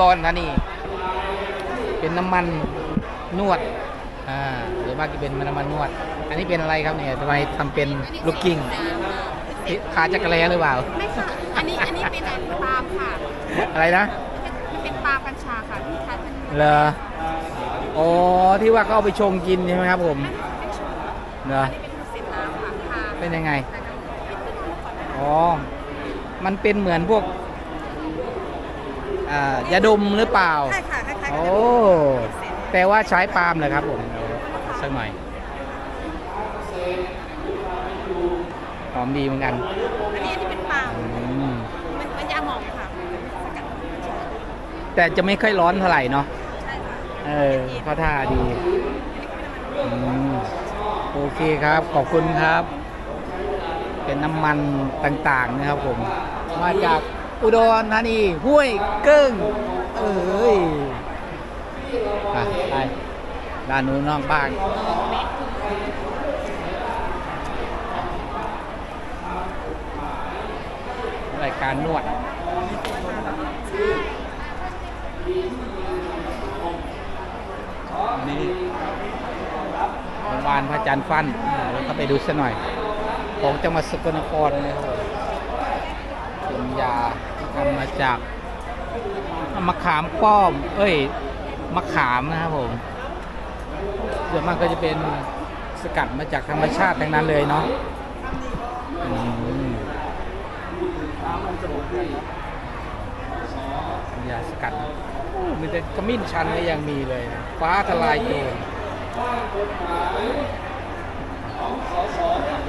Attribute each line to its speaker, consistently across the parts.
Speaker 1: ดรธานีเป็นน้ำมันนวดอ่าหรือมากจะเป็นน้ำมันนวด อันนี้เป็นอะไรครับเนี่ยทำไมทำเป็นลูกกิ้งขาจักรแลหรือเปล่า
Speaker 2: ไม่ค่ะอันนี้อันนี้เป็นอันปาล์มค่ะ
Speaker 1: อะไรนะ
Speaker 2: มันเป็นปาล์มกัญชาค่ะที่ทานเป็น
Speaker 1: เหรออ๋อที่ว่าเขาเอาไปชงกินใช่ไหมครับผม
Speaker 2: ไม่ไม่ชง
Speaker 1: เหรอ
Speaker 2: อันนี้เป็นเศษน้ำค่ะทา
Speaker 1: เป็นยังไง
Speaker 2: ทาน้ำเป็นเป็นก่อน
Speaker 1: อ๋อมันเป็นเหมือนพวก อ่ายาดมหรือเปล่า
Speaker 2: ใช่ค่ะคล้ายๆกั
Speaker 1: โอ้
Speaker 2: น
Speaker 1: แต่ว่าใช้ปาล์มเหรอครับผมสักหน่อย หอมดีเหมือนกัน
Speaker 2: อันนี้อันนี้เป็นปาล์ม
Speaker 1: อืม
Speaker 2: มันมันยาหมองค่ะสกัด
Speaker 1: แต่จะไม่ค่อยร้อนเท่าไหร่เนาะ
Speaker 2: ใช่ค่ะ
Speaker 1: เออเขาท่าดีอืมโอเคครับ ขอบคุณครับ เป็นน้ำมันต่างๆนะครับผม มาจาก อุดรธานีห้วยเกิ้ง เอ้ยไปด้านนู้นนอกบ้านรายการนวดนี่โรงพยาบาลพระจันทร์ฟันอ่าแล้วก็ไปดูสักหน่อย ของจังหวัดสกลนครนะครับผมเป็นยา ที่ทำมาจากมะขามป้อม เอ้ยมะขามนะครับผมส่วนมากก็จะเป็นสกัดมาจากธรรมชาติทั้งนั้นเลยเนาะยาสกัดมีแต่ขมิ้นชันก็ยังมีเลย ฟ้าทลายโจร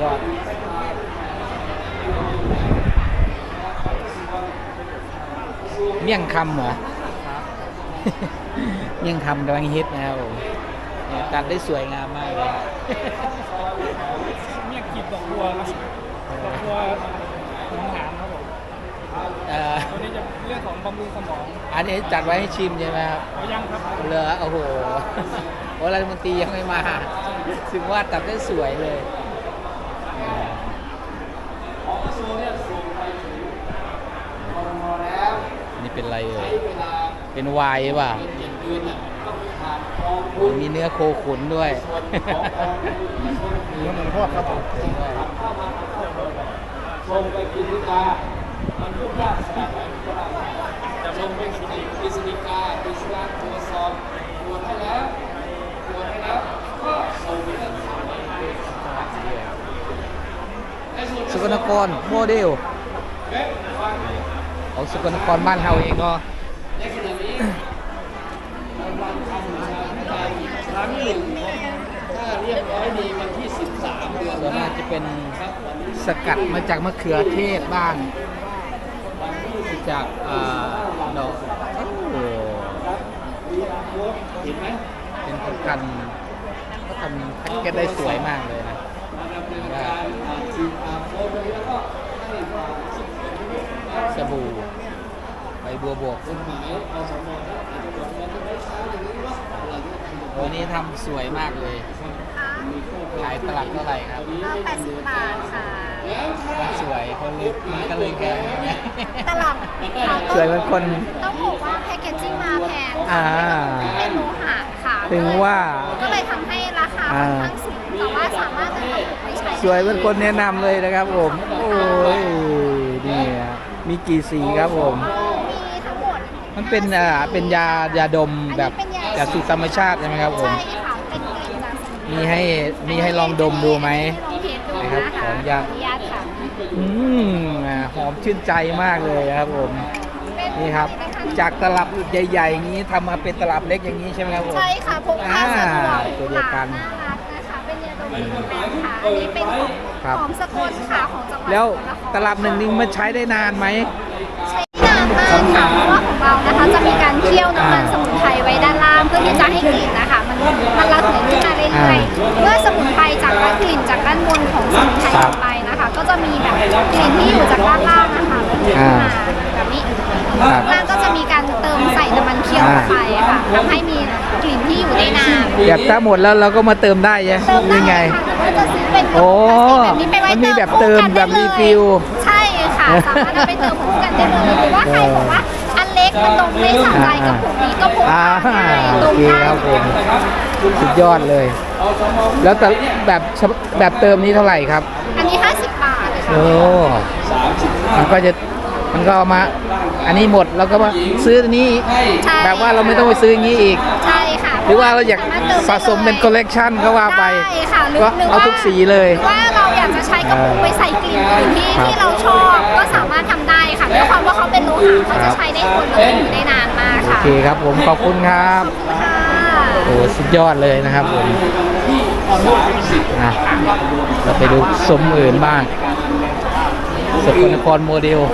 Speaker 1: ยอด เมี่ยงคำเหรอเมี่ยงคำกำลังฮิตนะครับผมเนี่ยตัดได้สวยงามมากเลย
Speaker 3: เนี่ยกีบดอกบัวครับดอกบัวหนองหานครับผม
Speaker 1: เอ่อ
Speaker 3: ตัวนี้จะเรื่องของบำรุงสมอง
Speaker 1: อันนี้จัดไว้ให้ชิมใช่ไหมครับ
Speaker 3: เอายังครับ
Speaker 1: เหลือโอ้โหโอ้รัฐมนตรียังไม่มา ถึงว่าตัดได้สวยเลย นี่ เป็นอะไรเอ่ยเป็นไวายป่ะโอ้มีเนื้อโคขุนด้วย
Speaker 3: เนื้อหมูทอดครับผม
Speaker 4: ลงไปกินนิกามันรูปร่างสกัดจะลงไปกินกิสนิกากิสนาตัวซอมตรวจให้แล้วตรวจให้แล้วก็ส่งไปเรื่องข่าวในส่วน
Speaker 1: สกลนครโมเดล
Speaker 4: เว็บฟัง
Speaker 1: ของสกลนครบ้านเฮาเองเนาะ
Speaker 4: ในขณะนี้กำลังทำประชาธิปไตยครั้งหนึ่งถ้าเรียบร้อยดีวันที่ 13 เดือน
Speaker 1: ส่วน
Speaker 4: ห
Speaker 1: มา
Speaker 4: น้าก
Speaker 1: จะเป็น
Speaker 4: ครับวันที่
Speaker 1: สกัดมาจากมะเขือเทศบ้างมาจากอ่าดอกโอ้
Speaker 4: เห็นไหม
Speaker 1: เป็นผลิตภัณฑ์เขาทำแพ็กเกจได้สวยมากเลยนะ
Speaker 4: มาดำเนินการอ่าฉีดอ่าโฟมไปแล้วก็ให้ความ สุข
Speaker 1: สบู่ใบบัวบวก
Speaker 4: กฎหมายอสมถ้าอาจจะบอกว่าไม่ช้าอย่างนี้ว่าอะไรที่ทำ
Speaker 1: วันนี้ทำสวยมากเลยขายตลับเท่าไหร่ครับ
Speaker 2: ก็80บาทค่ะ
Speaker 1: มันสวยคนเลยมันก็เลยแพงใช่ไหม
Speaker 2: ตลับ
Speaker 1: สวยเหมือนคน
Speaker 2: ต้องบอกว่าแพคเกจจิ้งมาแพง
Speaker 1: อ่า
Speaker 2: เป็นโลหะค่ะ
Speaker 1: ถึงว่า
Speaker 2: ก็เลยทำให้ราคาค่อนข้างสูงแต่ว่าสามารถนำไปใช้ได้
Speaker 1: สวยเหมือนคนแนะนำเลยนะครับผม โอ้ยนี่ฮะ มีกี่สีครับผม
Speaker 2: มีทั้งหมด
Speaker 1: มันเป็นอ่าเป็นยายาดมแบบจากสูตรธรรมชาติใช่ไหมครับผม
Speaker 2: ใช่ค่ะเป็นกลิ่นจากสมุนไพร
Speaker 1: มีให้มีให้ลองดมดูไหม
Speaker 2: ให้ลองเทสดูนะคะ
Speaker 1: ขออนุญาต
Speaker 2: ขออนุญาตค่ะ
Speaker 1: อืมอ่าหอมชื่นใจมากเลยครับผมนี่ครับจากตลับใหญ่ๆอย่างนี้ทำมาเป็นตลับเล็กอย่างนี้ใช่ไหมครับผม
Speaker 2: ใช่ค่ะพกพาสะดว
Speaker 1: อ่ากตัวเดียวกัน
Speaker 2: น่ารักนะคะ เป็นยาดมอีกแบบค่ะอันนี้เป็นของ
Speaker 1: ครับ
Speaker 2: หอมสกลค่ะของจังหวัด
Speaker 1: แล้ว
Speaker 2: สกลนคร
Speaker 1: ตลับหนึ่งนี่มันใช้ได้นานไหม
Speaker 2: ใช้นานมากค่ะเพราะว่าของเรานะคะจะมีการเคี่ยวน้ำมันสมุนไพรไว้ด้านล่างเพื่อที่จะให้กลิ่นนะคะ มันมันระเหยขึ้นมาเรื่อยๆเมื่อสมุนไพรจากด้านกลิ่นจากด้านบนของสมุนไพรออกไปนะคะ ก็จะมีแบบกลิ่นที่อยู่จากด้านล่างนะคะระเหยขึ้นมาแบบนี้
Speaker 1: ครับ
Speaker 2: ล่างก็จะมีการเติมใส่น้ำมันเคี่ยวลงไปค่ะทำให้มีกลิ่นที่อยู่ได้นาน
Speaker 1: แบบถ้าหมดแล้วเราก็มาเติมได้ใช่ไหม
Speaker 2: เติม
Speaker 1: หรือไง
Speaker 2: ได้ค่ะก็จะซื้อเป็น
Speaker 1: โอ้
Speaker 2: แบบนี้ไปไว้
Speaker 1: มันมี
Speaker 2: เติม
Speaker 1: แบบเติม
Speaker 2: คู่กัน
Speaker 1: แบบ
Speaker 2: ได้
Speaker 1: รี
Speaker 2: เลย
Speaker 1: ฟิล
Speaker 2: ใช่ค่ะสามารถเอาไปเติมคู่กันได้เลยหรือว่าใครบอกว่าอันเล็กกมันตรงไม่สนใจกับกลุ่มนี้ก็พก
Speaker 1: อ่า
Speaker 2: พาได้ต
Speaker 1: โอ
Speaker 2: รง
Speaker 1: เค
Speaker 2: ได้
Speaker 1: ครับผมสุดยอดเลย แล้วแต่แบบแบบเติมนี้เท่าไหร่ครับ
Speaker 2: อันนี้ 50 บาทค่ะ
Speaker 1: โอ้มันก็จะมันก็เอามา อันนี้หมดแล้วก็มาซื้ออันนี้
Speaker 2: ใช่
Speaker 1: แบบว่าเราไม่ต้องไปซื้ออย่างนี้อีก
Speaker 2: ใช่ค่ะ
Speaker 1: หรือว่าเราอยาก
Speaker 2: สมถติ
Speaker 1: สะสมเป็นคอลเลกชันก็ว่าไป
Speaker 2: ได้ค่ะหรือ
Speaker 1: ก็
Speaker 2: หรือ
Speaker 1: เอา
Speaker 2: ว่า
Speaker 1: ทุกสีเลย
Speaker 2: หรือว่าเราอยากจะใช้กระปุกไปใส่กลิ่นอื่นที่
Speaker 1: ครับ
Speaker 2: ที่เราชอบก็สามารถทำได้ค่ะด้วยความว่าเขาเป็นโลหะเขา
Speaker 1: ครั
Speaker 2: จะ
Speaker 1: บ
Speaker 2: ใช้ได้ทนแล้วก็อยู่ได้นานมาก
Speaker 1: โอ
Speaker 2: ค่ะ
Speaker 1: เคครับผมขอบคุณครับ
Speaker 2: ค่ะ
Speaker 1: โอ้สุดยอดเลยนะครับผมอะเราไปดูสมอื่นบ้างสกลนครโมเดลอะ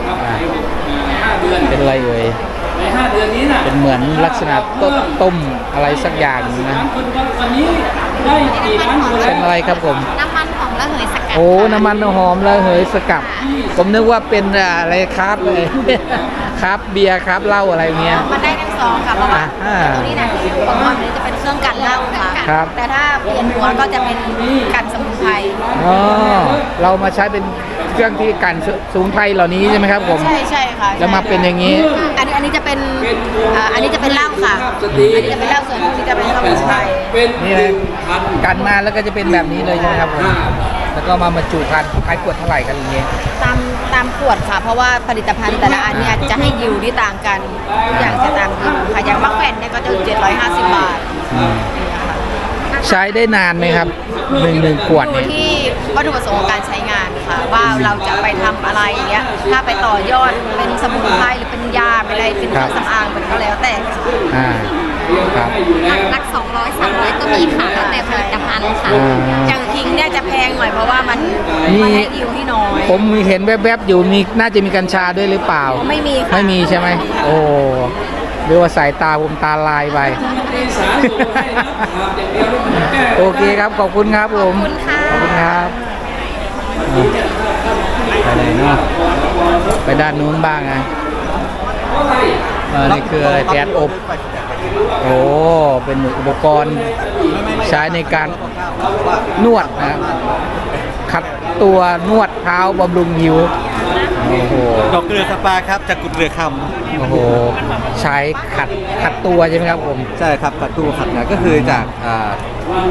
Speaker 4: 5เดือน
Speaker 1: เป็นอะไรเอ่ย
Speaker 4: ใน5 เดือนนี้น่ะ
Speaker 1: เป็นเหมือนลักษณะต้มต้มอะไรสักอย่างนะ
Speaker 4: คนวันนี้ได้กี่ล้านคนแล้
Speaker 1: เป็น
Speaker 4: ว
Speaker 1: อะไรครับผม
Speaker 2: น้ำมันของระเหยสกัด
Speaker 1: โอ้ น้ำมันหอมระเหยสกัด ผมนึกว่าเป็นอะไรครับเลยครับเบียร์ครับเหล้าอะไรเงี้ย
Speaker 5: มันได้ทั้งสองค่ะเพราะว่า
Speaker 1: อ่า
Speaker 5: ตัวนี้นะของมันนี้จะเป็นเครื่องกันเหล้าค่ะ
Speaker 1: ครับ
Speaker 5: แต่ถ้าเปลี่ยนหัวก็จะเป็นกันสมุนไพร
Speaker 1: อ๋อเรามาใช้เป็น เครื่องที่กันสสมุนไพรเหล่านี้ใช่ไหมครับผม
Speaker 5: ใช่ใช่ค่ะ
Speaker 1: แล้วมาเป็นอย่างนี้
Speaker 5: อันนี้อันนี้จะเป็นอ่าอันนี้จะเป็นเหล้าค่ะอันนี้จะเป็นเหล้าส่วนพวกนี้จะเป็นสมุนไพร
Speaker 4: เป็น
Speaker 1: นี่เลยกันมาแล้วก็จะเป็นแบบนี้เลยใช่ไหมครับผมแล้วก็มาบรรจุกันขายขวดเท่าไหร่กันอย่างเงี้ย
Speaker 5: ตามตามขวดค่ะ เพราะว่าผลิตภัณฑ์แต่ละอันเนี่ยจะให้ยิวที่ต่างกันทุกอย่างจะตามยิวค่ะอย่างมะแขวนเนี่ยก็จะ750 บาท
Speaker 1: ใช้ได้นานไหมครับหนึ่งหนึ่งขวด
Speaker 5: ดู
Speaker 1: เนี่ย
Speaker 5: ที่วัตถุประสงค์ของการใช้งาน ค่ะว่าเราจะไปทำอะไรอย่างเงี้ยถ้าไปต่อยอดเป็นสมุนไพรหรือเป็นยาเป็นอะไรเป็นเครื่องสำอางเป็นก็แล้วแต่ค่ะ
Speaker 1: อ่าครับ
Speaker 2: ลัก200 300 ก็มีค่ะแล้วแต่ผลิตภัณฑ์ค่ะ
Speaker 1: อ่า
Speaker 5: อย่างคิงเนี่ยจะแพงหน่อยเพราะว่ามัน
Speaker 1: นี่
Speaker 5: มันให้ดิวที่น้อย
Speaker 1: ผมมีเห็นแวบๆอยู่มีน่าจะมีกัญชาด้วยหรือเปล่า
Speaker 5: ไม่มีค่ะ
Speaker 1: ไม่มีใช่ไหมโอ้หรือว่าสายตาผมตาลายไป โอเคครับขอบคุณครับผม
Speaker 2: ขอบคุณค่ะ
Speaker 1: ขอบคุณครับอะ ไปไหนเนาะไปด้านนู้นบ้างนะเออนี่คืออะไรแก๊สอบ โอ้ เป็นอุปกรณ์ใช้ในการนวดนะครับขัดตัวนวดเท้าบำรุงหิวโอ้โห
Speaker 3: ดอกเกลือสปาครับจากกุดเรือค
Speaker 1: โอ้โห ใช้ขัดขัดตัวใช่ไหมครับผมำ
Speaker 3: ใช่ครับขัดตู้ขัดนะก็คือจากอ่า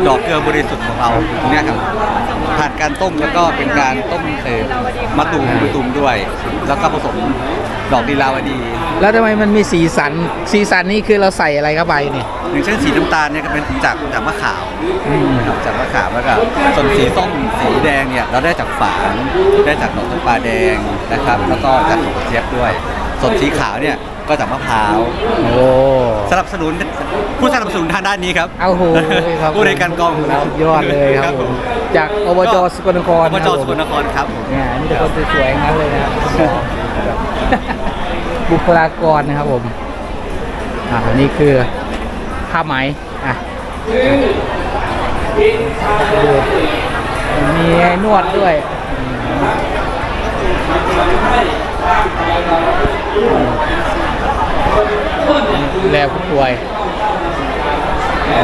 Speaker 3: ดอกเกลือบริสุทธิ์ของเราเนี่ยครับผ่านการต้มแล้วก็เป็นการต้มเอ่อมะตูมมะตูมด้วย แล้วก็ผสมดอกดีลาวดี
Speaker 1: แล้วทำไมมันมีสีสัน สีสันนี่คือเราใส่อะไรเข้าไปเนี่ย
Speaker 3: อย่างเช่นสีน้ำตาลเนี่ยก็เป็นจากจากมะขาม
Speaker 1: อืม
Speaker 3: นะครับจากมะขามแล้วก็ส่วนสีส้มสีแดงเนี่ยเราได้จากฝางได้จากดอกจำปาแดงนะครับ แล้วก็จากดอกกระเจี๊ยบด้วย ส่วนสีขาวเนี่ย ก็จากมะพร้าว
Speaker 1: โอ้
Speaker 3: สนับสนุนผู้สนับสนุนทางด้านนี้ครับ
Speaker 1: เอาโหครับ
Speaker 3: ผู้ในวยการกองของเรา
Speaker 1: สุดยอดเลยครับผมจากอบจสกลนคร
Speaker 3: อบจสกลนครครับผม
Speaker 1: เนี่ยนี่แต่คนสวยๆทั้งนั้นเลยนะครับบุคลากรนะครับผมอ่านี่คือผ้าไหมอะดูมีให้นวดด้วย ดูแลผู้ป่วยอ๋อ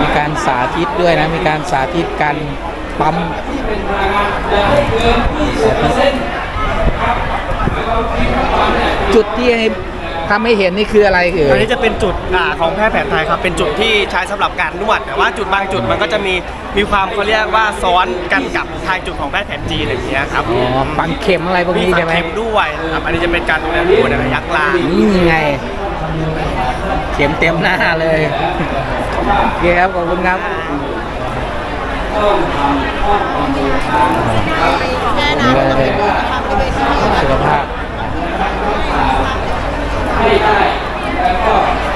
Speaker 1: มีการสาธิตด้วยนะ มีการสาธิตการปั๊มจุดที่ให ทำให้เห็นนี่คืออะไรเอ่
Speaker 6: อัน
Speaker 1: ย
Speaker 6: นี้จะเป็นจุดอ่าของแพทย์แผนไทยครับ เป็นจุดที่ใช้สำหรับการนวด แต่ว่าจุดบางจุดมันก็จะมีมีความเขาเรียกว่าซ้อนกันกับทางจุดของแพทย์แผนจีนอย่างเงี้ยครับ
Speaker 1: อ๋อฝังเข็มอะไรพวก
Speaker 6: มี
Speaker 1: นี้
Speaker 6: ฝั
Speaker 1: ใช่
Speaker 6: ง
Speaker 1: ไหม
Speaker 6: เข็มด้วยนะครับอันนี้จะเป็นการดูแลผู้ป่วยในระยะกลาง
Speaker 1: นี่ไง เข็มเต็มหน้าเลยโอเคครับขอบคุณครับ
Speaker 5: แน่นะมันต้องเป็นบุญนะคะ ไม่ได้เป็นที่
Speaker 1: สุ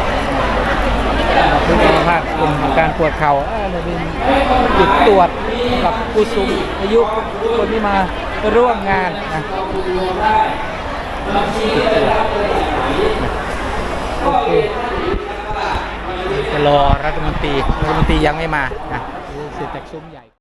Speaker 1: ขภาพเพื่อสุขภาพกลุ่มการปวดเข่าเอ้ยมันเป็นจุดตรวจสำหรับผู้สูงอายุคนที่มาร่วมงานนะโอเคจะรอรัฐมนตรีรัฐมนตรียังไม่มานะรู้สึกจากซุ้มใหญ่